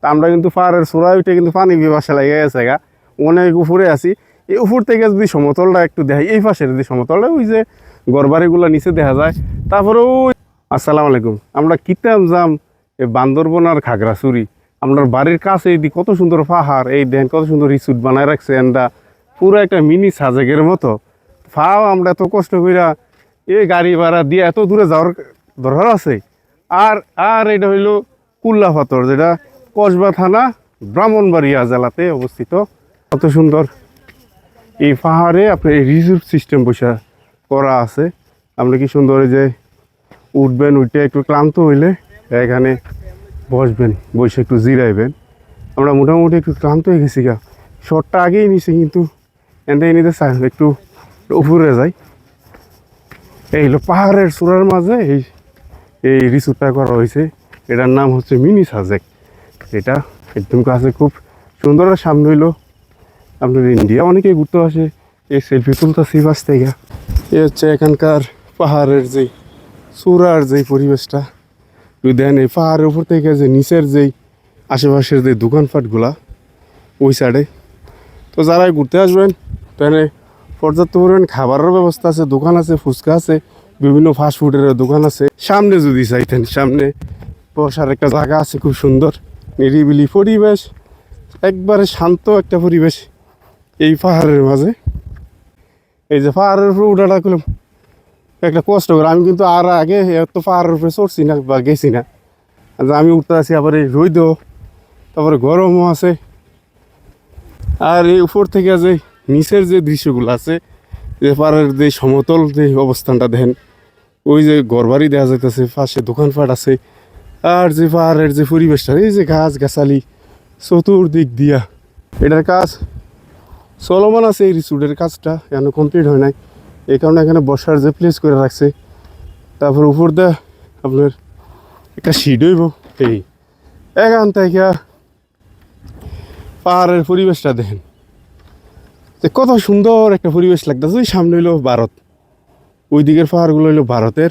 তা আমরা কিন্তু পাহাড়ের চূড়ায় উঠে কিন্তু পানি বিবাসা লাগে গেছে গা। অনেক উপরে আছি। এই উপর থেকে যদি সমতলটা একটু দেখাই, এই পাশে যদি সমতলটা, ওই যে গড়বাড়িগুলো নিচে দেখা যায়। তারপরে ওই আসসালামু আলাইকুম। আমরা কিতাম যাম এই বান্দরবন আর খাগড়াছড়ি। আপনার বাড়ির কাছে এই কত সুন্দর পাহাড়। এই দেন কত সুন্দর রিসুট বানায় রাখছে এন্ডা। পুরো একটা মিনি সাজেকের মতো। ফাও আমরা এত কষ্ট কইরা এই গাড়ি ভাড়া দিয়ে এত দূরে যাওয়ার দরকার আছে। আর আর এটা হইল কুল্লা পাথর যেটা কসবা থানা, ব্রাহ্মণবাড়িয়া জেলাতে অবস্থিত। কত সুন্দর। এই পাহাড়ে আপনার এই রিসোর্ট সিস্টেম বসে করা আছে। আপনি কি সুন্দর যে উঠবেন, উঠে একটু ক্লান্ত হইলে এখানে বসবেন, বসে একটু জিরাইবেন। আমরা মোটামুটি একটু ক্লান্ত হয়ে গেছি গা। শর্টটা আগেই নিছি কিন্তু এনতে নিতে চাই একটু উপরে যাই। এই হলো পাহাড়ের চূড়ার মাঝে এই এই রিসোর্টটা করা হয়েছে। এটার নাম হচ্ছে মিনি সাজেক। এটা একদম কাছে খুব সুন্দর আর সামনে হইল। আপনার ইন্ডিয়া অনেকেই ঘুরতে আসে, এই সেলফি তুলতেছি বাস থেকে। এ হচ্ছে এখানকার পাহাড়ের যে চূড়ার যে পরিবেশটা। দেন এই পাহাড়ের উপর থেকে যে নিচের যেই আশেপাশের যে দোকানপাটগুলা, ওই সাইডে তো যারা ঘুরতে আসবেন, তাহলে পর্যাপ্ত পরিমাণ খাবারের ব্যবস্থা আছে, দোকান আছে, ফুচকা আছে, বিভিন্ন ফাস্টফুডের দোকান আছে। সামনে যদি চাইতেন, সামনে বসার একটা জায়গা আছে, খুব সুন্দর। নিরিবিলি পরিবেশ, একবারে শান্ত একটা পরিবেশ এই পাহাড়ের মাঝে। এই যে পাহাড়ের উপরে উঠাটা করলাম একটা কষ্ট করে। আমি কিন্তু আর আগে এত পাহাড়ের উপরে চড়ছি না বা গেছি না। আর আমি উঠতে আছি আবার এই রোদও তারপরে গরমও আছে। আর এই উপর থেকে যে নিচের যে দৃশ্যগুলো আছে, যে পাহাড়ের যে সমতল যে অবস্থানটা দেখেন, ওই যে ঘরবাড়ি দেখা যাইতেছে, পাশে দোকানপাট আছে আর যে পাহাড়ের যে পরিবেশটা, এই যে গাছ গাছালি চতুর্দিক দিয়া। এটার কাজ, চলমান আছে এই রিসুটের কাজটা এখনও কমপ্লিট হয় নাই। এই কারণে এখানে বসার যে প্লেস করে রাখছে, তারপর উপর দা আপনার একটা সিট হইব। এই, এখান থেকে পাহাড়ের পরিবেশটা দেখেন। যে কত সুন্দর একটা পরিবেশ লাগতেছে, ওই সামনে হইল ভারত। ওই দিকের পাহাড়গুলো হইল ভারতের।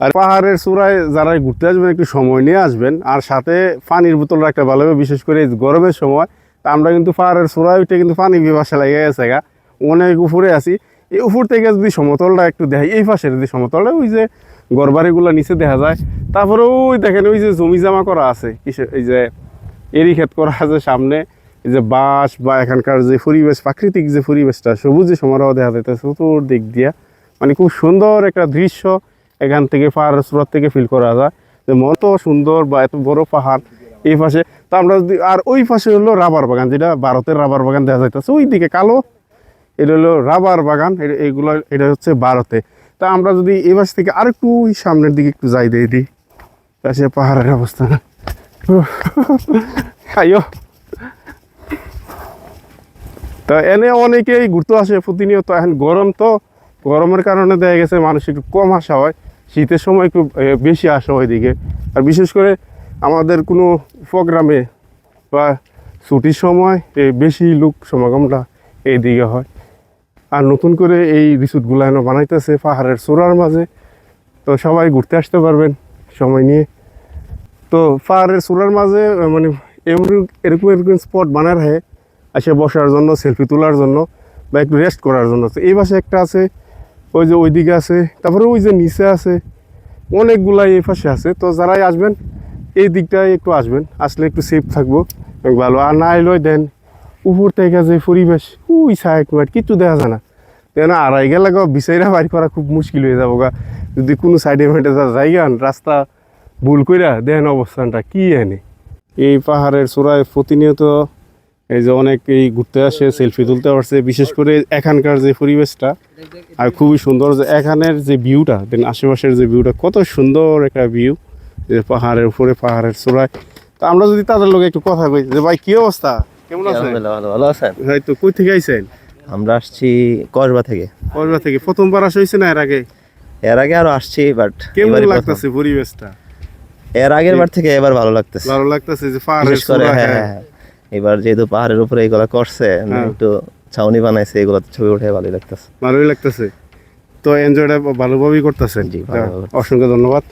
আর পাহাড়ের চূড়ায় যারা ঘুরতে আসবেন, একটু সময় নিয়ে আসবেন। আর সাথে পানির বোতল রাখতে ভালো হবে, বিশেষ করে গরমের সময়। তা আমরা কিন্তু পাহাড়ের চূড়ায় উঠে কিন্তু পানি বিবাসা লেগে গেছে গা। অনেক উপরে আছি। এই উপর থেকে যদি সমতলটা একটু দেখাই, এই পাশের যদি সমতলটা, ওই যে গড়বাড়িগুলো নিচে দেখা যায়। তারপরে ওই দেখেন, ওই যে জমি জামা করা আছে এই যে এরি ক্ষেত করা আছে সামনে। এই যে বাঁশ বা এখানকার যে পরিবেশ, প্রাকৃতিক যে পরিবেশটা, সবুজে সমারোহ দেখা যাইতেছে, চতুর্দিক দিয়া। মানে খুব সুন্দর একটা দৃশ্য। এখান থেকে পাহাড়ের চূড়ার থেকে ফিল করা যায়। যে মত সুন্দর বা এত বড় পাহাড় এই পাশে। তা আমরা যদি, আর ওই পাশে হলো রাবার বাগান, যেটা ভারতের রাবার বাগান দেখা যাইতেছে। ওই দিকে কালো, এটা হলো রাবার বাগান এগুলো, এটা হচ্ছে ভারতে। তা আমরা যদি এই পাশ থেকে আরেকটু ওই সামনের দিকে একটু যাই দিয়ে দিই পাশে পাহাড়ের অবস্থা। আইও তা এনে অনেকেই ঘুরতে আসে, প্রতিনিয়ত। এখন গরম তো, গরমের কারণে দেখা গেছে মানুষ একটু কম আসা হয়। শীতের সময় একটু বেশি আসা হয় এদিকে। আর বিশেষ করে আমাদের কোনো প্রোগ্রামে বা ছুটির সময় বেশি লোক সমাগমটা এইদিকে হয়। আর নতুন করে এই রিসুটগুলো এনে বানাইতেছে পাহাড়ের চূড়ার মাঝে। তো সবাই ঘুরতে আসতে পারবেন সময় নিয়ে। তো পাহাড়ের চূড়ার মাঝে মানে এমন- এরকম এরকম স্পট বানার হয় আসে বসার জন্য, সেলফি তোলার জন্য বা একটু রেস্ট করার জন্য। এই পাশে একটা আছে ওই যে ওইদিকে আছে, তারপরে ওই যে নিচে আছে অনেকগুলাই এই পাশে আছে। তো যারাই আসবেন, এই দিকটায় একটু আসবেন, আসলে একটু সেফ থাকব ভালো। আর না এলো দেন, উপর থেকে যে পরিবেশ, ওই সাইড মাইড কিচ্ছু দেখা যায় না। কেন আড়াই গেলে বিচাইরা বাড়ি করা খুব মুশকিল হয়ে যাব গা। যদি কোনো সাইডে মাইডে যা জায়গা রাস্তা ভুল কইরা, দেন অবস্থানটা কী এনে? এই পাহাড়ের চূড়ায় প্রতিনিয়ত এই যে অনেক এই ঘুরতে আসে সেলফি তুলতে পারছে বিশেষ করে এখানকার যে পরিবেশটা আর খুবই সুন্দর যে এখানের যে ভিউটা দেন আশেপাশের যে ভিউটা কত সুন্দর একটা ভিউ যে পাহাড়ের উপরে পাহাড়ের চূড়ায়। তো আমরা যদি তাদের লোক একটু কথা কই যে ভাই কি অবস্থা? কেমন আছেন? ভালো ভালো আছেন? ভাই তো কই থেকে আইছেন? আমরা আসছি কসবা থেকে। কসবা থেকে। প্রথমবার আসা হয়েছে না এর আগে? এর আগে আরও আসছি বাট কেমন লাগতেছে পরিবেশটা? এর আগের বার থেকে এবার ভালো লাগতেছে। ভালো লাগতেছে যে পাহাড়ের বিশেষ চূড়া হ্যাঁ। হ্যাঁ হ্যাঁ, এবার যেহেতু পাহাড়ের উপরে এগুলা করছে হ্যাঁ। একটু ছাউনি বানাইছে এগুলো ছবি উঠে ভালোই লাগতেছে। ভালোই লাগতেছে। তো এনজয়টা ভালোভাবেই করতেছেন। জি, অসংখ্য ধন্যবাদ।